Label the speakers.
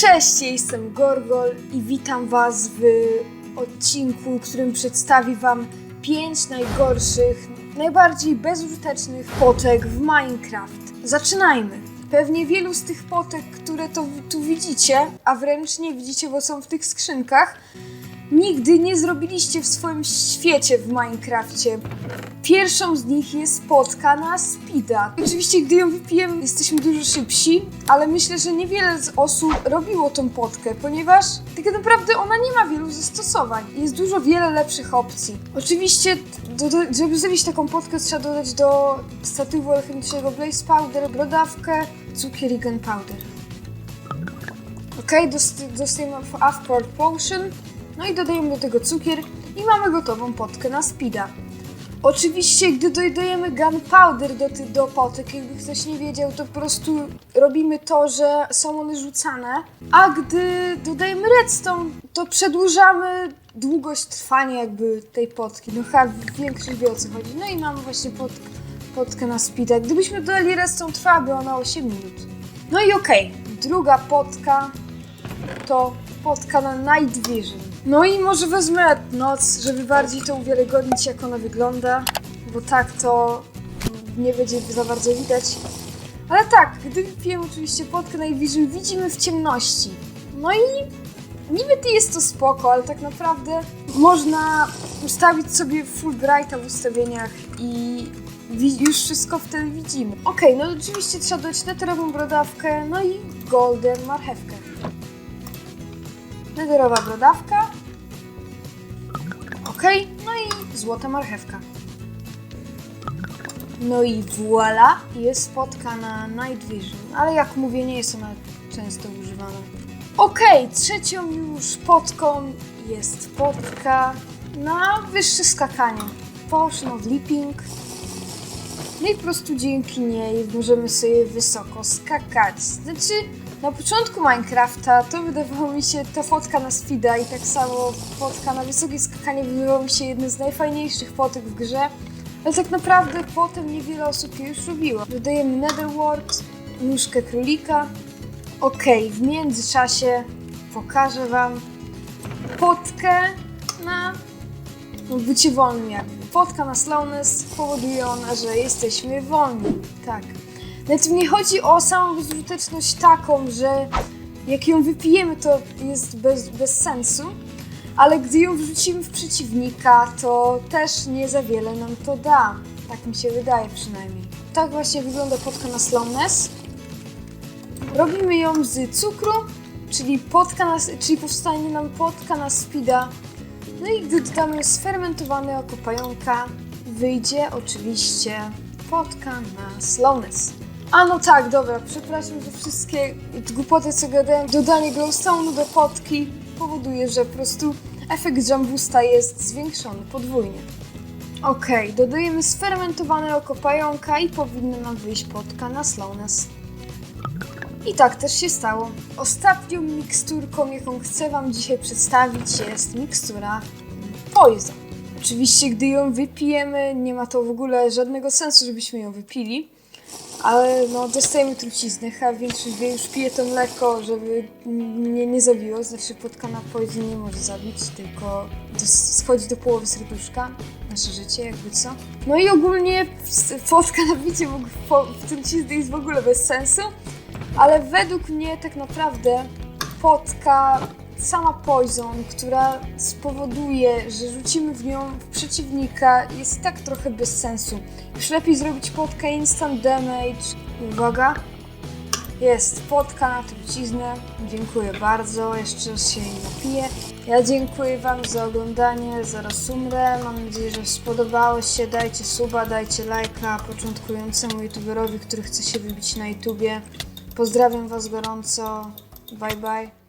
Speaker 1: Cześć, jestem Gorgol i witam Was w odcinku, w którym przedstawi Wam 5 najgorszych, najbardziej bezużytecznych potek w Minecraft. Zaczynajmy! Pewnie wielu z tych potek, które to tu widzicie, a wręcz nie widzicie, bo są w tych skrzynkach, nigdy nie zrobiliście w swoim świecie w Minecrafcie. Pierwszą z nich jest potka na speeda. Oczywiście, gdy ją wypijemy, jesteśmy dużo szybsi, ale myślę, że niewiele z osób robiło tą potkę, ponieważ tak naprawdę ona nie ma wielu zastosowań. Jest dużo wiele lepszych opcji. Oczywiście, do, do, żeby zrobić taką potkę, trzeba dodać do statywu alchemicznego blaze powder, brodawkę, cukier i gunpowder. Ok, dost- dostajemy Afport Potion, no i dodajemy do tego cukier i mamy gotową potkę na speeda. Oczywiście, gdy dodajemy gunpowder do, do potek, jakby ktoś nie wiedział, to po prostu robimy to, że są one rzucane, a gdy dodajemy redstone, to przedłużamy długość trwania jakby tej potki. No chyba większość wie o co chodzi. No i mamy właśnie pot, potkę na speeda. Gdybyśmy dodali redstone, trwałaby ona 8 minut. No i okej, druga potka to potka na Night Vision. No i może wezmę noc, żeby bardziej to uwiarygodnić, jak ona wygląda, bo tak to nie będzie za bardzo widać. Ale tak, gdy wypijemy oczywiście potkę Night Vision, widzimy w ciemności. No i niby to jest to spoko, ale tak naprawdę można ustawić sobie full brighta w ustawieniach i już wszystko wtedy widzimy. Okej, no oczywiście trzeba dodać netherową brodawkę, no i golden marchewkę. Nederowa brodawka. Ok, no i złota marchewka. No i voila, jest spotka na Night Vision, ale jak mówię, nie jest ona często używana. Ok, trzecią już potką jest potka na wyższe skakanie. Potion of Leaping. No i po prostu dzięki niej możemy sobie wysoko skakać. Znaczy, na początku Minecrafta to wydawało mi się ta fotka na speeda i tak samo fotka na wysokie skakanie wydawało mi się jednym z najfajniejszych fotek w grze. Ale tak naprawdę potem niewiele osób je już robiło. Dodajemy Netherwort, nóżkę królika. Okej, w międzyczasie pokażę Wam potkę na bycie wolnym jakby. Fotka na slowness powoduje ona, że jesteśmy wolni. Tak. Nawet nie chodzi o samą bezużyteczność taką, że jak ją wypijemy, to jest bez, bez sensu, ale gdy ją wrzucimy w przeciwnika, to też nie za wiele nam to da. Tak mi się wydaje przynajmniej. Tak właśnie wygląda potka na slowness. Robimy ją z cukru, czyli, potka na, czyli powstanie nam potka na speeda. No i gdy dodamy sfermentowanego pająka, wyjdzie oczywiście potka na slowness. A no tak, dobra, przepraszam, że wszystkie głupoty, co gadałem, dodanie glowstone'u do potki powoduje, że po prostu efekt jambusta jest zwiększony podwójnie. Okej, dodajemy sfermentowanego pająka i powinna nam wyjść potka na slowness. I tak też się stało. Ostatnią miksturką, jaką chcę Wam dzisiaj przedstawić, jest mikstura Poison. Oczywiście, gdy ją wypijemy, nie ma to w ogóle żadnego sensu, żebyśmy ją wypili, ale no, dostajemy truciznę. Chyba większość wie, już pije to mleko, żeby mnie nie zabiło. Znaczy, na Poison nie może zabić, tylko schodzi do połowy serduszka. Nasze życie, jakby co. No i ogólnie potka na bicie w, po- w trucizny jest w ogóle bez sensu. Ale według mnie tak naprawdę potka, sama poison, która spowoduje, że rzucimy w nią w przeciwnika, jest tak trochę bez sensu. Już lepiej zrobić potkę instant damage. Uwaga. Jest potka na truciznę. Dziękuję bardzo. Jeszcze raz się jej napiję. Ja dziękuję Wam za oglądanie. Zaraz umrę. Mam nadzieję, że spodobało się. Dajcie suba, dajcie lajka początkującemu youtuberowi, który chce się wybić na YouTubie. Pozdrawiam Was gorąco. Bye bye.